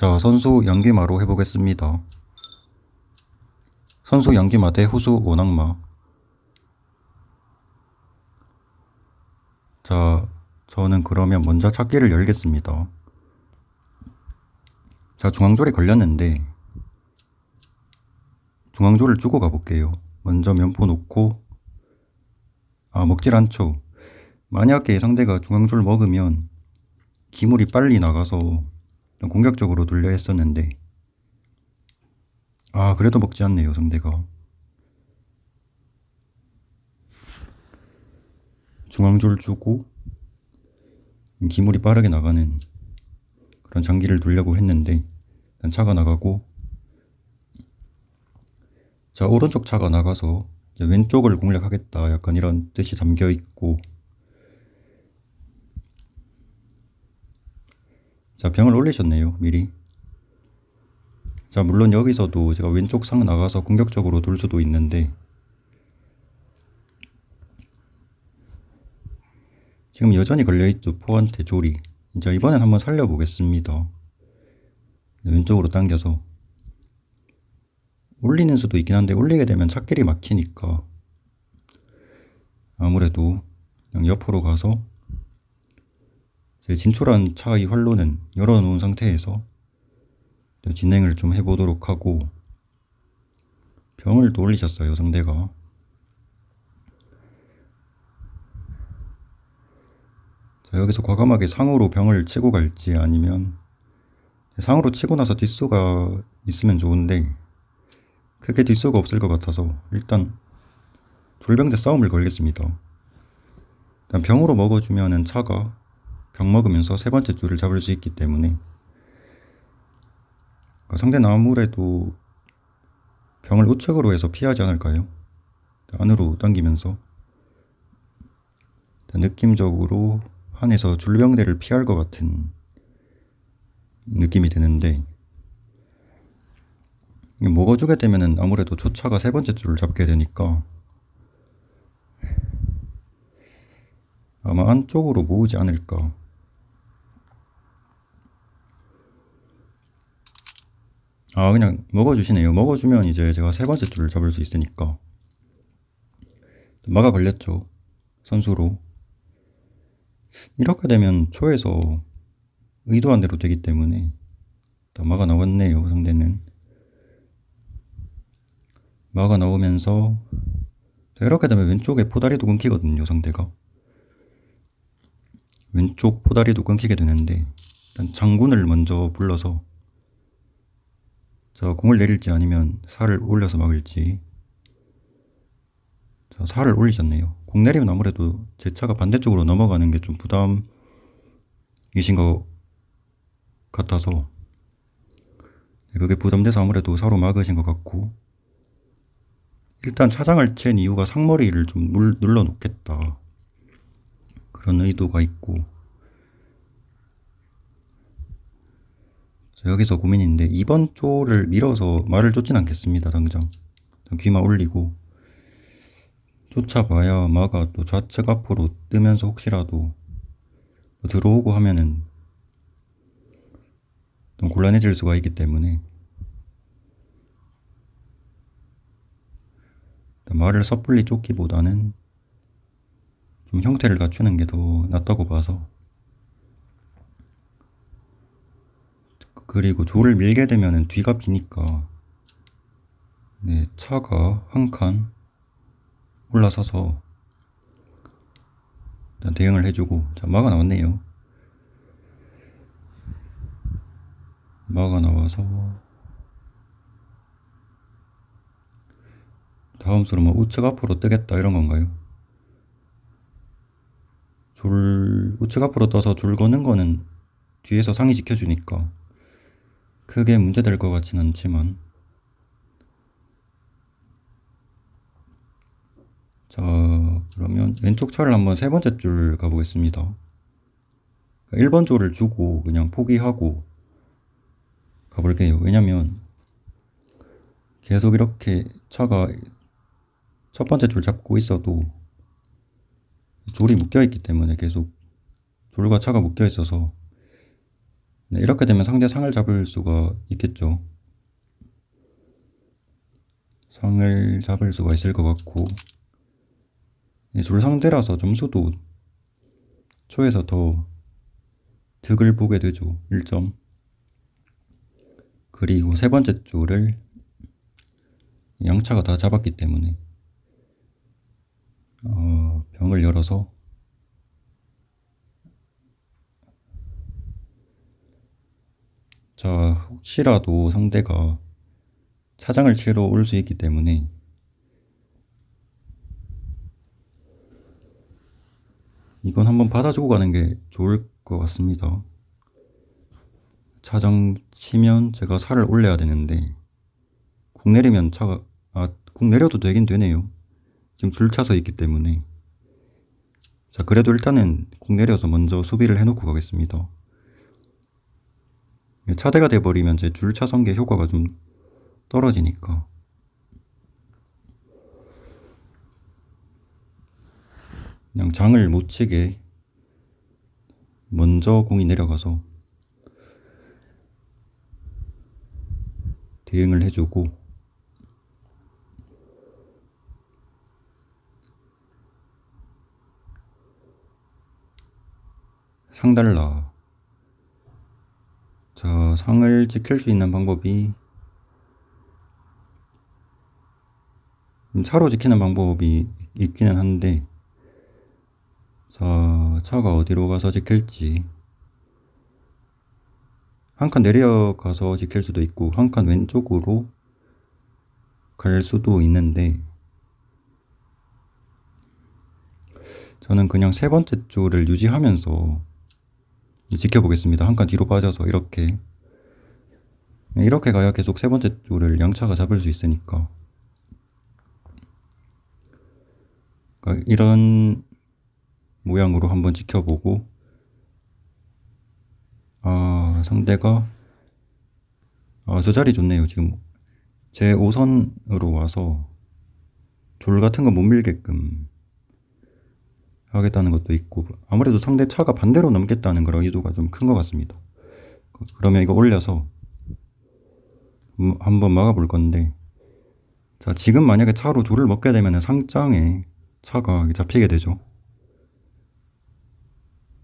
자, 선수 연기마로 해보겠습니다. 선수 연기마 대 후수 원악마. 자, 저는 그러면 먼저 찾기를 열겠습니다. 자, 중앙졸이 걸렸는데, 중앙졸을 주고 가볼게요. 먼저 면포 놓고, 아, 먹질 않죠. 만약에 상대가 중앙졸 먹으면, 기물이 빨리 나가서 공격적으로 돌려 했었는데, 아, 그래도 먹지 않네요, 상대가. 중앙졸 주고, 기물이 빠르게 나가는 그런 장기를 돌려고 했는데, 일단 차가 나가고, 자, 오른쪽 차가 나가서 왼쪽을 공략하겠다. 약간 이런 뜻이 담겨 있고, 자, 병을 올리셨네요, 미리. 자, 물론 여기서도 제가 왼쪽 상 나가서 공격적으로 돌 수도 있는데, 지금 여전히 걸려있죠, 포한테 조리. 자, 이번엔 한번 살려보겠습니다. 왼쪽으로 당겨서. 올리는 수도 있긴 한데, 올리게 되면 차길이 막히니까, 아무래도 그냥 옆으로 가서, 제 진출한 차의 활로는 열어놓은 상태에서 진행을 좀 해보도록 하고 병을 또 올리셨어요 상대가. 자, 여기서 과감하게 상으로 병을 치고 갈지 아니면 상으로 치고 나서 뒷수가 있으면 좋은데 크게 뒷수가 없을 것 같아서 일단 돌병대 싸움을 걸겠습니다. 병으로 먹어주면은 차가 병 먹으면서 세 번째 줄을 잡을 수 있기 때문에 상대는 아무래도 병을 우측으로 해서 피하지 않을까요? 안으로 당기면서 느낌적으로 한에서 줄병대를 피할 것 같은 느낌이 드는데 먹어 주게 되면은 아무래도 조차가 세 번째 줄을 잡게 되니까 아마 안쪽으로 모으지 않을까 아 그냥 먹어주시네요. 먹어주면 이제 제가 세 번째 줄을 잡을 수 있으니까. 막아 걸렸죠 선수로. 이렇게 되면 초에서 의도한 대로 되기 때문에 막아 나왔네요 상대는. 막아 나오면서 이렇게 되면 왼쪽에 포다리도 끊기거든요 상대가. 왼쪽 포다리도 끊기게 되는데 일단 장군을 먼저 불러서 자, 공을 내릴지 아니면 살을 올려서 막을지. 자, 살을 올리셨네요. 공 내리면 아무래도 제 차가 반대쪽으로 넘어가는 게 좀 부담이신 것 같아서 네, 그게 부담돼서 아무래도 사로 막으신 것 같고 일단 차장을 챈 이유가 상머리를 좀 눌러 놓겠다 그런 의도가 있고 여기서 고민인데 2번 쪽을 밀어서 말을 쫓진 않겠습니다 당장. 귀만 올리고. 쫓아봐야 마가 또 좌측 앞으로 뜨면서 혹시라도 뭐 들어오고 하면은 좀 곤란해질 수가 있기 때문에. 말을 섣불리 쫓기보다는 좀 형태를 갖추는 게 더 낫다고 봐서 그리고 조를 밀게 되면 뒤가 비니까. 네, 차가 한 칸 올라서서 대응을 해주고. 자 마가 나왔네요. 마가 나와서 다음 수로 뭐 우측 앞으로 뜨겠다 이런 건가요? 줄 우측 앞으로 떠서 줄 거는 거는 뒤에서 상이 지켜주니까 크게 문제될 것 같진 않지만. 자 그러면 왼쪽 차를 한번 세 번째 줄 가보겠습니다. 1번 줄을 주고 그냥 포기하고 가볼게요. 왜냐면 계속 이렇게 차가 첫 번째 줄 잡고 있어도 줄이 묶여 있기 때문에 계속 줄과 차가 묶여 있어서 네, 이렇게 되면 상대 상을 잡을 수가 있겠죠. 상을 잡을 수가 있을 것 같고 네, 줄 상대라서 점수도 초에서 더 득을 보게 되죠. 1점. 그리고 세 번째 줄을 양차가 다 잡았기 때문에 어, 병을 열어서 자 혹시라도 상대가 차장을 치러 올 수 있기 때문에 이건 한번 받아주고 가는 게 좋을 것 같습니다. 차장 치면 제가 살을 올려야 되는데 국 내리면 차가 아국 내려도 되긴 되네요. 지금 줄 차서 있기 때문에 자 그래도 일단은 국 내려서 먼저 수비를 해놓고 가겠습니다. 차대가 돼버리면 제줄 차선계 효과가 좀 떨어지니까. 그냥 장을 못 치게 먼저 공이 내려가서 대응을 해주고 상달라 자 상을 지킬 수 있는 방법이 차로 지키는 방법이 있기는 한데 자 차가 어디로 가서 지킬지 한 칸 내려가서 지킬 수도 있고 한 칸 왼쪽으로 갈 수도 있는데 저는 그냥 세 번째 줄을 유지하면서 지켜보겠습니다. 한 칸 뒤로 빠져서 이렇게. 이렇게 가야 계속 세 번째 줄을 양차가 잡을 수 있으니까. 그러니까 이런 모양으로 한번 지켜보고 아 상대가 아 저 자리 좋네요 지금. 제 5선으로 와서 졸 같은 거 못 밀게끔 하겠다는 것도 있고 아무래도 상대 차가 반대로 넘겠다는 그런 의도가 좀 큰 것 같습니다. 그러면 이거 올려서 한번 막아볼 건데 자 지금 만약에 차로 졸을 먹게 되면 상장에 차가 잡히게 되죠.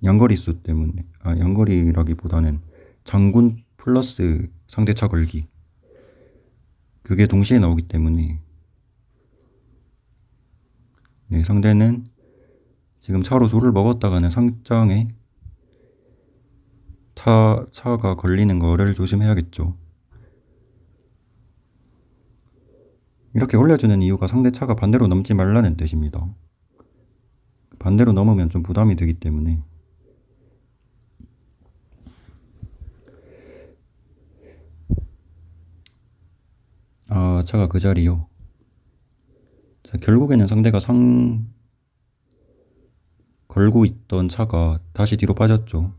양거리 수 때문에 아 양거리라기보다는 장군 플러스 상대차 걸기. 그게 동시에 나오기 때문에 네, 상대는 지금 차로 조를 먹었다가는 상장에 차, 차가 걸리는 거를 조심해야겠죠. 이렇게 올려주는 이유가 상대 차가 반대로 넘지 말라는 뜻입니다. 반대로 넘으면 좀 부담이 되기 때문에 아, 차가 그 자리요. 자, 결국에는 상대가 상 걸고 있던 차가 다시 뒤로 빠졌죠.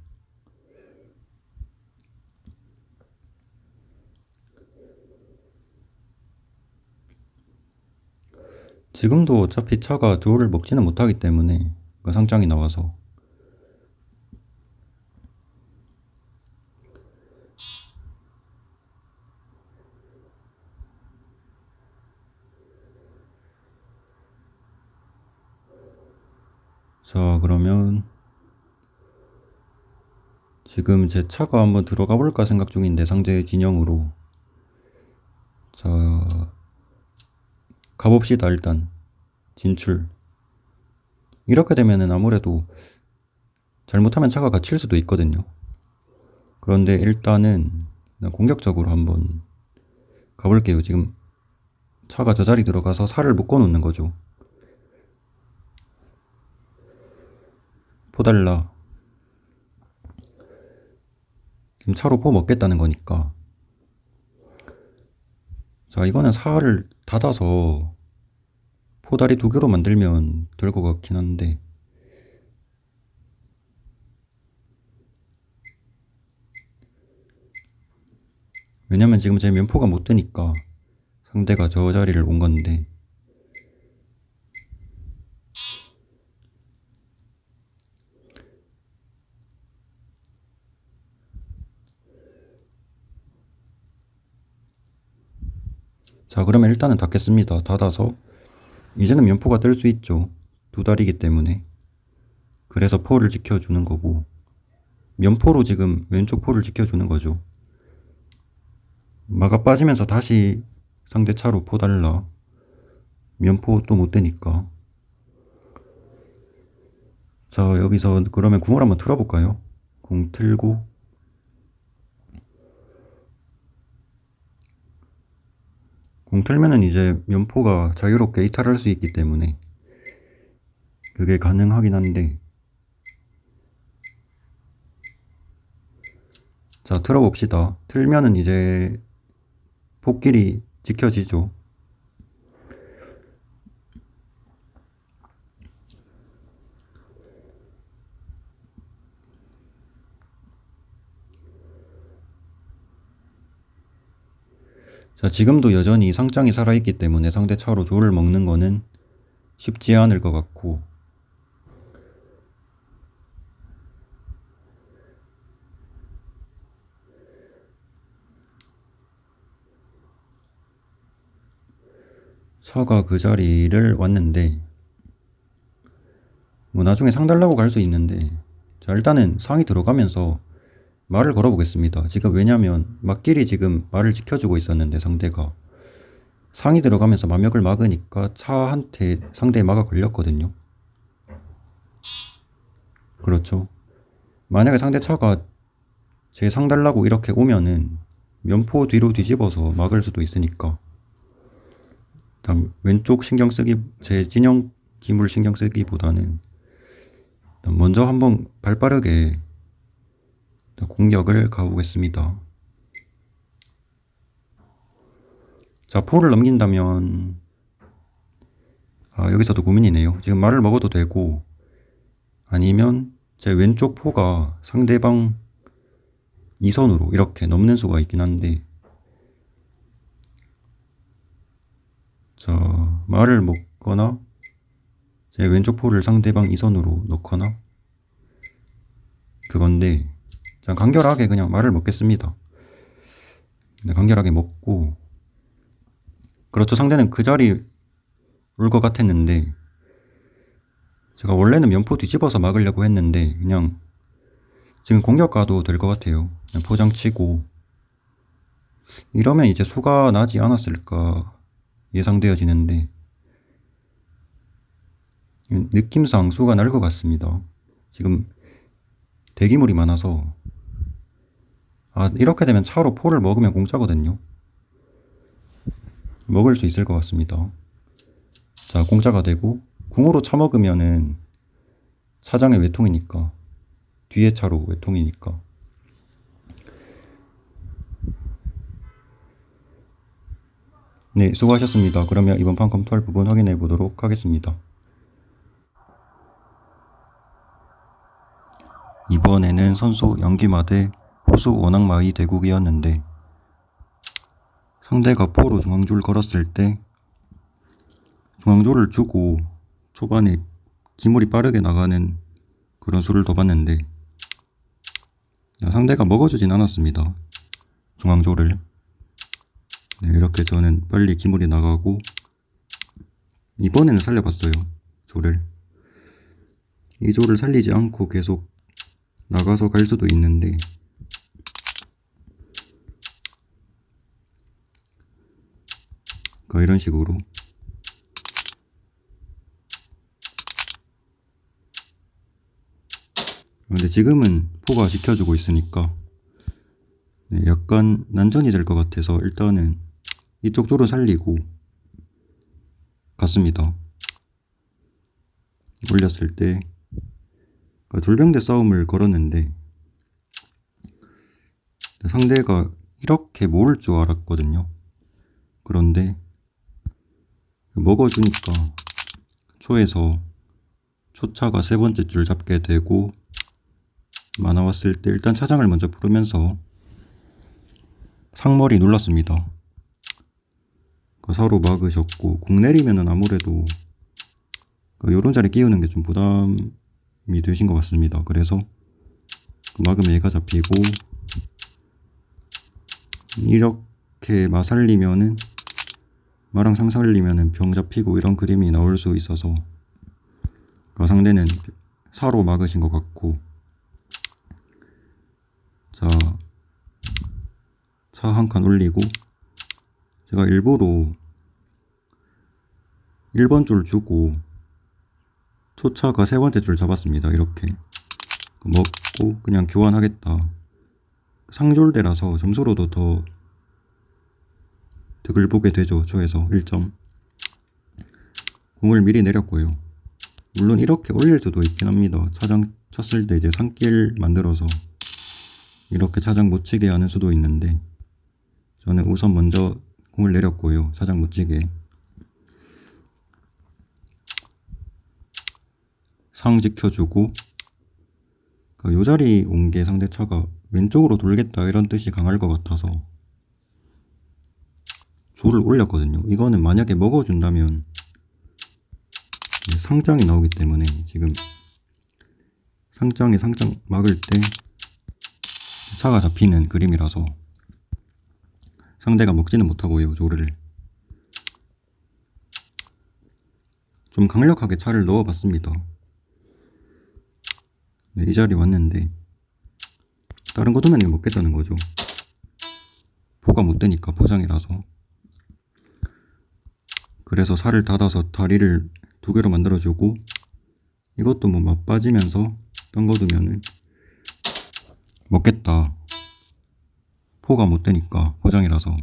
지금도 어차피 차가 드어를 먹지는 못하기 때문에 그 상장이 나와서 자 그러면 지금 제 차가 한번 들어가 볼까 생각 중인데 상대 진영으로. 자 가봅시다 일단. 진출. 이렇게 되면은 아무래도 잘못하면 차가 갇힐 수도 있거든요. 그런데 일단은 공격적으로 한번 가볼게요. 지금 차가 저 자리 들어가서 살을 묶어 놓는 거죠 포달라. 지금 차로 포 먹겠다는 거니까. 자 이거는 살을 닫아서 포다리 두 개로 만들면 될 것 같긴 한데. 왜냐면 지금 제 면포가 못 뜨니까 상대가 저 자리를 온 건데 자, 그러면 일단은 닫겠습니다. 닫아서 이제는 면포가 뜰 수 있죠. 두 달이기 때문에. 그래서 포를 지켜주는 거고 면포로 지금 왼쪽 포를 지켜주는 거죠. 마가 빠지면서 다시 상대 차로 포 달라. 면포 또 못 되니까. 자, 여기서 그러면 궁을 한번 틀어볼까요? 궁 틀고. 궁 틀면은 이제 면포가 자유롭게 이탈할 수 있기 때문에 그게 가능하긴 한데. 자, 틀어봅시다. 틀면은 이제 폭길이 지켜지죠. 자, 지금도 여전히 상장이 살아있기 때문에 상대 차로 조를 먹는 거는 쉽지 않을 것 같고. 차가 그 자리를 왔는데 뭐 나중에 상 달라고 갈 수 있는데 자 일단은 상이 들어가면서 말을 걸어보겠습니다. 지금 왜냐면 막길이 지금 말을 지켜주고 있었는데 상대가 상이 들어가면서 마력을 막으니까 차한테 상대의 마가 걸렸거든요. 그렇죠. 만약에 상대 차가 제 상 달라고 이렇게 오면은 면포 뒤로 뒤집어서 막을 수도 있으니까 다음 왼쪽 신경 쓰기 제 진영 기물 신경 쓰기보다는 먼저 한번 발빠르게 공격을 가보겠습니다. 자, 포를 넘긴다면 아, 여기서도 고민이네요. 지금 말을 먹어도 되고 아니면 제 왼쪽 포가 상대방 이선으로 이렇게 넘는 수가 있긴 한데 자, 말을 먹거나 제 왼쪽 포를 상대방 이선으로 넣거나 그건데 자, 간결하게 그냥 말을 먹겠습니다. 네, 간결하게 먹고 그렇죠. 상대는 그 자리 올 것 같았는데 제가 원래는 면포 뒤집어서 막으려고 했는데 그냥 지금 공격 가도 될 것 같아요. 그냥 포장 치고 이러면 이제 수가 나지 않았을까 예상되어지는데 느낌상 수가 날 것 같습니다. 지금 대기물이 많아서 아 이렇게 되면 차로 포를 먹으면 공짜거든요. 먹을 수 있을 것 같습니다. 자 공짜가 되고 궁으로 차 먹으면은 차장의 외통이니까 뒤에 차로 외통이니까 네, 수고하셨습니다. 그러면 이번 판 검토할 부분 확인해 보도록 하겠습니다. 이번에는 선수 연기마 대 호수 원악마의 대국이었는데 상대가 포로 중앙줄 걸었을 때 중앙줄을 주고 초반에 기물이 빠르게 나가는 그런 수를 더 봤는데 상대가 먹어주진 않았습니다. 중앙조를 네, 이렇게 저는 빨리 기물이 나가고 이번에는 살려봤어요. 조를 이 조를 살리지 않고 계속 나가서 갈 수도 있는데 그러니까 이런 식으로 근데 지금은 포가 지켜주고 있으니까 네, 약간 난전이 될 것 같아서 일단은 이쪽 조를 살리고 갔습니다. 올렸을 때 그러니까 둘병대 싸움을 걸었는데 상대가 이렇게 모을 줄 알았거든요. 그런데 먹어주니까 초에서 초차가 세 번째 줄 잡게 되고 만화 왔을 때 일단 차장을 먼저 부르면서 상머리 눌렀습니다. 그 서로 막으셨고 국 내리면은 아무래도 그 요런 자리 끼우는 게 좀 부담이 되신 것 같습니다. 그래서 그 막으면 얘가 잡히고 이렇게 마살리면은 마랑 상살리면은 병 잡히고 이런 그림이 나올 수 있어서 그 상대는 사로 막으신 것 같고 자, 차 한 칸 올리고 제가 일부러 1번 줄 주고 초차가 세 번째 줄 잡았습니다. 이렇게 먹고 그냥 교환하겠다. 상졸대라서 점수로도 더 득을 보게 되죠. 조에서 1점. 공을 미리 내렸고요. 물론 이렇게 올릴 수도 있긴 합니다. 차장 쳤을 때 이제 산길 만들어서 이렇게 차장 못 치게 하는 수도 있는데 저는 우선 먼저 공을 내렸고요. 차장 못 치게. 상 지켜주고 그러니까 요 자리 온 게 상대 차가 왼쪽으로 돌겠다 이런 뜻이 강할 것 같아서 조를 올렸거든요. 이거는 만약에 먹어준다면 상장이 나오기 때문에 지금 상장에 상장 막을 때 차가 잡히는 그림이라서 상대가 먹지는 못하고요 조를 좀 강력하게 차를 넣어봤습니다. 네, 이 자리 왔는데 다른 거 두면 이거 먹겠다는 거죠. 포가 못 되니까 포장이라서 그래서 살을 닫아서 다리를 두 개로 만들어주고 이것도 뭐 맛빠지면서 던거두면은 먹겠다. 포가 못 되니까 포장이라서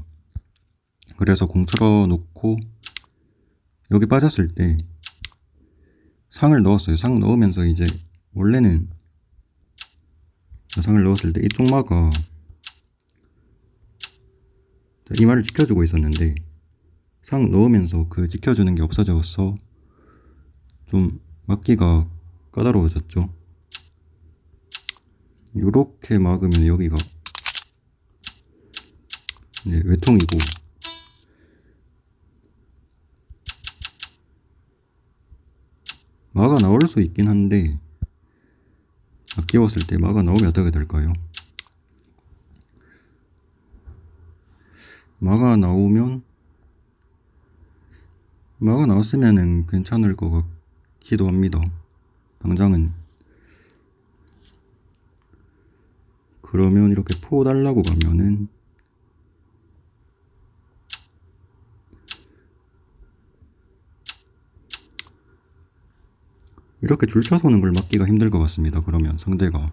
그래서 공 틀어놓고 여기 빠졌을 때 상을 넣었어요. 상 넣으면서 이제 원래는 상을 넣었을 때 이쪽 마가 이마를 지켜주고 있었는데 상 넣으면서 그 지켜주는 게 없어져서 좀 막기가 까다로워졌죠. 이렇게 막으면 여기가 이제 외통이고 마가 나올 수 있긴 한데 아끼웠을 때 마가 나오면 어떻게 될까요? 마가 나오면 마가 나왔으면은 괜찮을 것 같기도 합니다. 당장은 그러면 이렇게 포 달라고 가면은 이렇게 줄 쳐 서는 걸 막기가 힘들 것 같습니다. 그러면 상대가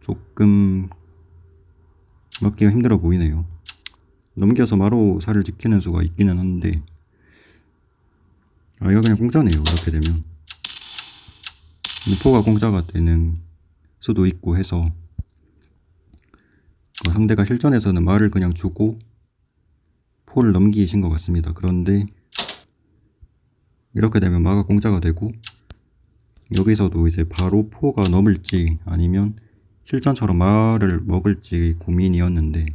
조금 막기가 힘들어 보이네요. 넘겨서 마로 살을 지키는 수가 있기는 한데 아 이거 그냥 공짜네요. 이렇게 되면 포가 공짜가 되는 수도 있고 해서 그 상대가 실전에서는 말을 그냥 주고 포를 넘기신 것 같습니다. 그런데 이렇게 되면 마가 공짜가 되고 여기서도 이제 바로 포가 넘을지 아니면 실전처럼 말을 먹을지 고민이었는데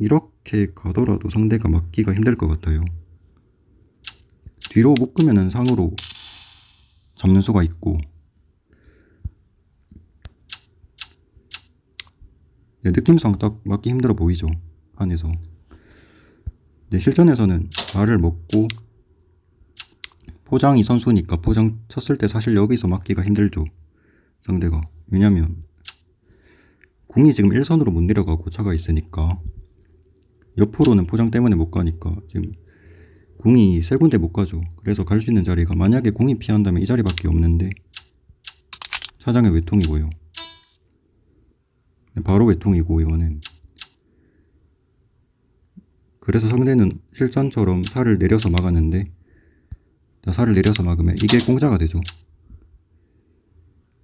이렇게 가더라도 상대가 막기가 힘들 것 같아요. 뒤로 묶으면은 상으로 잡는 수가 있고. 네, 느낌상 딱 맞기 힘들어 보이죠 안에서. 네, 실전에서는 말을 먹고 포장이 선수니까 포장 쳤을 때 사실 여기서 막기가 힘들죠 상대가. 왜냐면 궁이 지금 1선으로 못 내려가고 차가 있으니까 옆으로는 포장 때문에 못 가니까 지금 궁이 세 군데 못 가죠. 그래서 갈 수 있는 자리가 만약에 궁이 피한다면 이 자리밖에 없는데 사장의 외통이고요. 바로 외통이고 이거는 그래서 상대는 실전처럼 살을 내려서 막았는데 살을 내려서 막으면 이게 공짜가 되죠.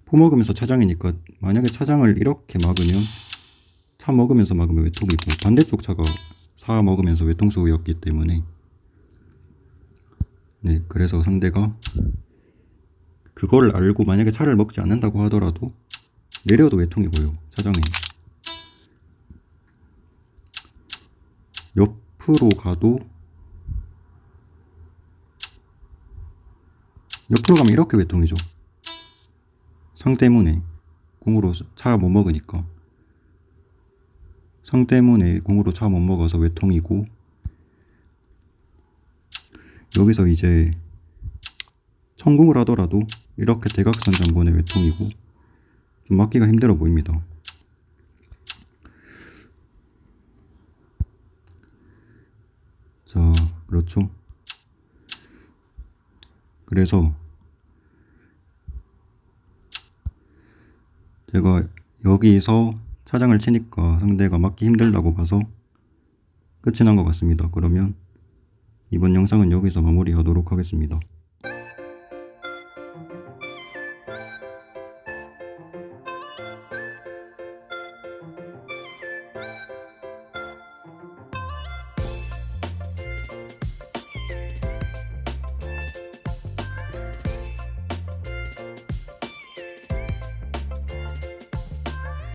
포 먹으면서 차장이니까 만약에 차장을 이렇게 막으면 차 먹으면서 막으면 외통이고 반대쪽 차가 사 먹으면서 외통수였기 때문에 네 그래서 상대가 그걸 알고 만약에 차를 먹지 않는다고 하더라도 내려도 외통이고요 차장에 옆으로 가도 옆으로 가면 이렇게 외통이죠. 상 때문에 궁으로 차 못 먹으니까. 상 때문에 궁으로 차 못 먹어서 외통이고 여기서 이제 천궁을 하더라도 이렇게 대각선 장본의 외통이고 좀 막기가 힘들어 보입니다. 자, 그렇죠. 그래서 제가 여기서 차장을 치니까 상대가 막기 힘들다고 봐서 끝이 난 것 같습니다. 그러면 이번 영상은 여기서 마무리하도록 하겠습니다.